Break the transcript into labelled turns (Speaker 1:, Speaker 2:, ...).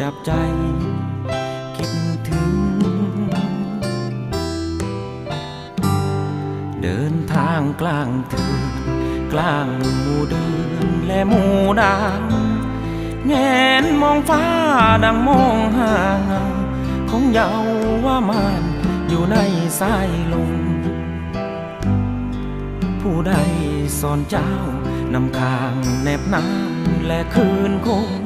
Speaker 1: จับใจ คิดถึง เดินทางกลางเถือนกลางหมู่เดือนและหมู่ดาวแงนมองฟ้าดังมองหาเงาของเยาว่ามานอยู่ในสายลมผู้ใดสอนเจ้านำคางแนบน้ำและคืนคง